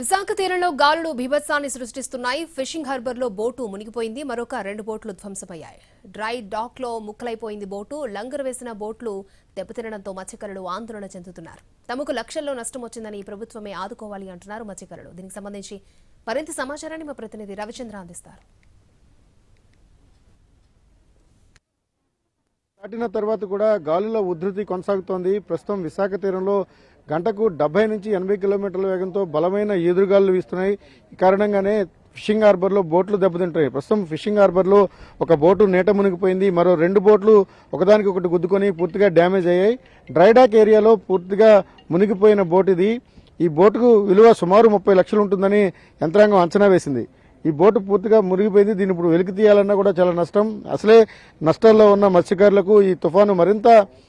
విశాఖ తీరంలో గాలులు భీభత్సాన్ని సృష్టిస్తున్నాయి. ఫిషింగ్ హార్బర్లో బోటు మునిగిపోయింది. మరొక రెండు బోట్లు ధ్వంసమయ్యాయి. డ్రై డాక్లో ముక్కలైపోయింది బోటు. లంగర్ వేసిన బోట్లు దెబ్బతినడంతో మత్స్యకారులు ఆందోళన చెందుతున్నారు. తమకు లక్షల్లో నష్టం వచ్చిందని ప్రభుత్వమే ఆదుకోవాలి అంటున్నారు మత్స్యకారులు. దీనికి సంబంధించి మరింత సమాచారాన్ని మా ప్రతినిధి రవిచంద్ర అందిస్తారు. దాటిన తర్వాత కూడా గాలుల ఉధృతి కొనసాగుతోంది. ప్రస్తుతం విశాఖ తీరంలో గంటకు డెబ్బై నుంచి ఎనభై కిలోమీటర్ల వేగంతో బలమైన ఎదురుగాలు వీస్తున్నాయి. ఈ కారణంగానే ఫిషింగ్ హార్బర్లో బోట్లు దెబ్బతింటాయి ప్రస్తుతం ఫిషింగ్ హార్బర్లో ఒక బోటు నీట మునిగిపోయింది. మరో రెండు బోట్లు ఒకదానికి ఒకటి గుద్దుకొని పూర్తిగా డ్యామేజ్ అయ్యాయి. డ్రైడాక్ ఏరియాలో పూర్తిగా మునిగిపోయిన బోట్ ఇది ఈ బోటుకు విలువ సుమారు ముప్పై లక్షలు ఉంటుందని యంత్రాంగం అంచనా వేసింది. ఈ బోటు పూర్తిగా మునిగిపోయింది దీన్ని ఇప్పుడు వెలికి తీయాలన్నా కూడా చాలా నష్టం. అసలే నష్టాల్లో ఉన్న మత్స్యకారులకు ఈ తుఫాను మరింత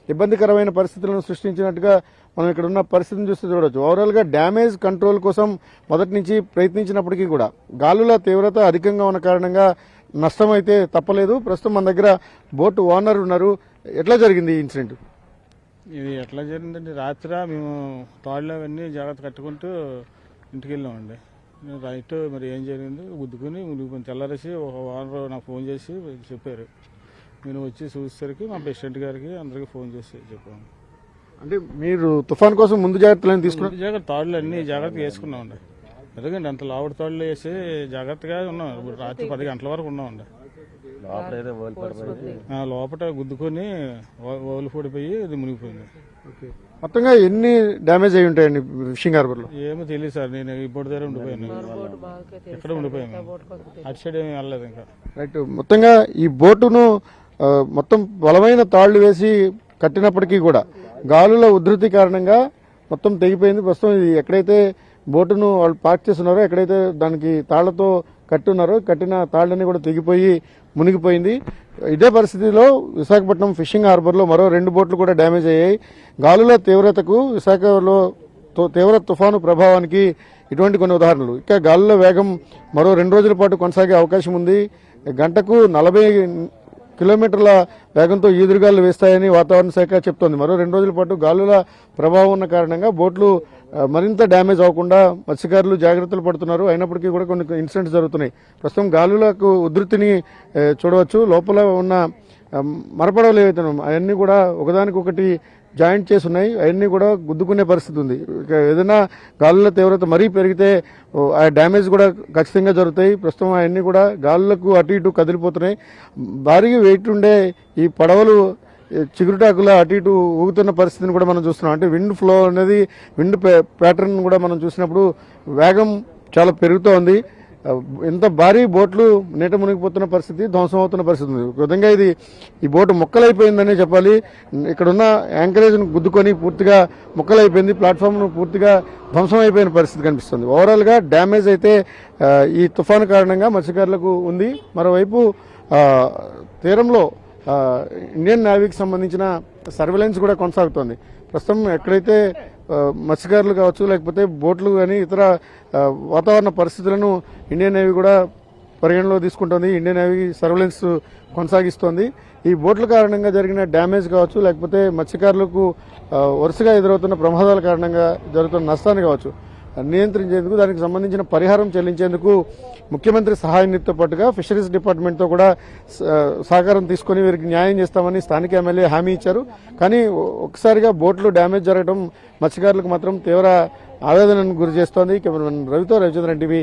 ఇబ్బందికరమైన పరిస్థితులను సృష్టించినట్టుగా మనం ఇక్కడ ఉన్న పరిస్థితిని చూస్తే చూడవచ్చు ఓవరాల్గా డ్యామేజ్ కంట్రోల్ కోసం మొదటి నుంచి ప్రయత్నించినప్పటికీ కూడా గాలుల తీవ్రత అధికంగా ఉన్న కారణంగా నష్టం అయితే తప్పలేదు. ప్రస్తుతం మన దగ్గర బోటు ఓనర్ ఉన్నారు. ఎట్లా జరిగింది ఈ ఇన్సిడెంట్? ఇది ఎట్లా జరిగిందండి రాత్రి మేము తాళ్ళు అవన్నీ జాగ్రత్త కట్టుకుంటూ ఇంటికి వెళ్ళామండి. రైట్ మరి ఏం జరిగింది? గుద్దుకుని మునిగిపోయింది తెల్లారేసి ఒక వారం నాకు ఫోన్ చేసి చెప్పారు. నేను వచ్చి చూసేసరికి మా ప్రెసిడెంట్ గారికి అందరికీ ఫోన్ చేసి చెప్పాము అంటే మీరు తుఫాన్ కోసం ముందు జాగ్రత్తలు తీసుకున్నారు జాగ్రత్త తాళ్ళు అన్ని జాగ్రత్తగా వేసుకున్నామండి. ఎందుకంటే అంత లావుడు తాళ్ళు వేసి జాగ్రత్తగా ఉన్నాం. ఇప్పుడు రాత్రి పది గంటల వరకు ఉన్నామండి. ఆ, లోపల గుద్దుకొని ఓలు పడిపోయి ఇది మునిగిపోయింది. మొత్తంగా ఎన్ని డ్యామేజ్ అయి ఉంటాయండి ఫిషింగ్ హార్బర్లో ఏమో తెలియదు సార్ నేను ఈ బోర్డు దగ్గర ఉండిపోయాను. ఎక్కడ ఉండిపోయాను? అటు సైడ్ ఏమి వెళ్ళలేదు ఇంకా. రైట్. మొత్తంగా ఈ బోటును మొత్తం బలమైన తాళ్ళు వేసి కట్టినప్పటికీ కూడా గాలుల ఉధృతి కారణంగా మొత్తం తెగిపోయింది. ప్రస్తుతం ఇది ఎక్కడైతే బోటును వాళ్ళు పార్క్ చేస్తున్నారో ఎక్కడైతే దానికి తాళ్ళతో కట్టున్నారో కట్టిన తాళ్ళని కూడా తెగిపోయి మునిగిపోయింది. ఇదే పరిస్థితిలో విశాఖపట్నం ఫిషింగ్ హార్బర్లో మరో రెండు బోట్లు కూడా డ్యామేజ్ అయ్యాయి. గాలుల తీవ్రతకు విశాఖలో తో- తీవ్ర తుఫాను ప్రభావానికి ఇటువంటి కొన్ని ఉదాహరణలు. ఇక గాలుల వేగం మరో రెండు రోజుల పాటు కొనసాగే అవకాశం ఉంది. గంటకు నలభై కిలోమీటర్ల వేగంతో ఈదురుగాలు వేస్తాయని వాతావరణ శాఖ చెప్తోంది. మరో రెండు రోజుల పాటు గాలుల ప్రభావం ఉన్న కారణంగా బోట్లు మరింత డ్యామేజ్ అవ్వకుండా మత్స్యకారులు జాగ్రత్తలు పడుతున్నారు. అయినప్పటికీ కూడా కొన్ని ఇన్సిడెంట్స్ జరుగుతున్నాయి. ప్రస్తుతం గాలులకు ఉధృతిని చూడవచ్చు. లోపల ఉన్న మరపడవలు ఏవైతే అవన్నీ కూడా ఒకదానికొకటి జాయింట్ చేసి ఉన్నాయి. అవన్నీ కూడా గుద్దుకునే పరిస్థితి ఉంది. ఏదైనా గాలుల తీవ్రత మరీ పెరిగితే ఆ డ్యామేజ్ కూడా ఖచ్చితంగా జరుగుతాయి. ప్రస్తుతం అవన్నీ కూడా గాలులకు అటు ఇటు కదిలిపోతున్నాయి. భారీగా వెయిట్ ఉండే ఈ పడవలు చిగురుటాకుల అటు ఇటు ఊగుతున్న పరిస్థితిని కూడా మనం చూస్తున్నాం. అంటే విండ్ ఫ్లో అనేది విండ్ ప్యాటర్న్ కూడా మనం చూసినప్పుడు వేగం చాలా పెరుగుతోంది. ఎంత భారీ బోట్లు నీట మునిగిపోతున్న పరిస్థితి ధ్వంసం అవుతున్న పరిస్థితి ఉంది. ఒక విధంగా ఇది ఈ బోటు ముక్కలైపోయిందనే చెప్పాలి. ఇక్కడున్న యాంకరేజ్ను గుద్దుకొని పూర్తిగా మొక్కలైపోయింది ప్లాట్ఫామ్ పూర్తిగా ధ్వంసం అయిపోయిన పరిస్థితి కనిపిస్తుంది. ఓవరాల్గా డ్యామేజ్ అయితే ఈ తుఫాను కారణంగా మత్స్యకారులకు ఉంది. మరోవైపు తీరంలో ఇండియన్ నేవీకి సంబంధించిన సర్వేలెన్స్ కూడా కొనసాగుతోంది. ప్రస్తుతం ఎక్కడైతే మత్స్యకారులు కావచ్చు లేకపోతే బోట్లు కానీ ఇతర వాతావరణ పరిస్థితులను ఇండియన్ నేవీ కూడా పరిగణలో తీసుకుంటుంది. ఇండియన్ నేవీ సర్వేలెన్స్ కొనసాగిస్తోంది. ఈ బోట్ల కారణంగా జరిగిన డ్యామేజ్ కావచ్చు లేకపోతే మత్స్యకారులకు వరుసగా ఎదురవుతున్న ప్రమాదాల కారణంగా జరుగుతున్న నష్టాన్ని కావచ్చు నియంత్రించేందుకు దానికి సంబంధించిన పరిహారం చెల్లించేందుకు ముఖ్యమంత్రి సహాయంతో పాటుగా ఫిషరీస్ డిపార్ట్మెంట్తో కూడా సహకారం తీసుకొని వీరికి న్యాయం చేస్తామని స్థానిక ఎమ్మెల్యే హామీ ఇచ్చారు. కానీ ఒకసారిగా ఒక్కసారిగా బోట్లు డ్యామేజ్ జరగడం మత్స్యకారులకు మాత్రం తీవ్ర ఆవేదనను గురి చేస్తోంది. కెమెరామెన్ రవితో రవిచంద్రన్ టీవీ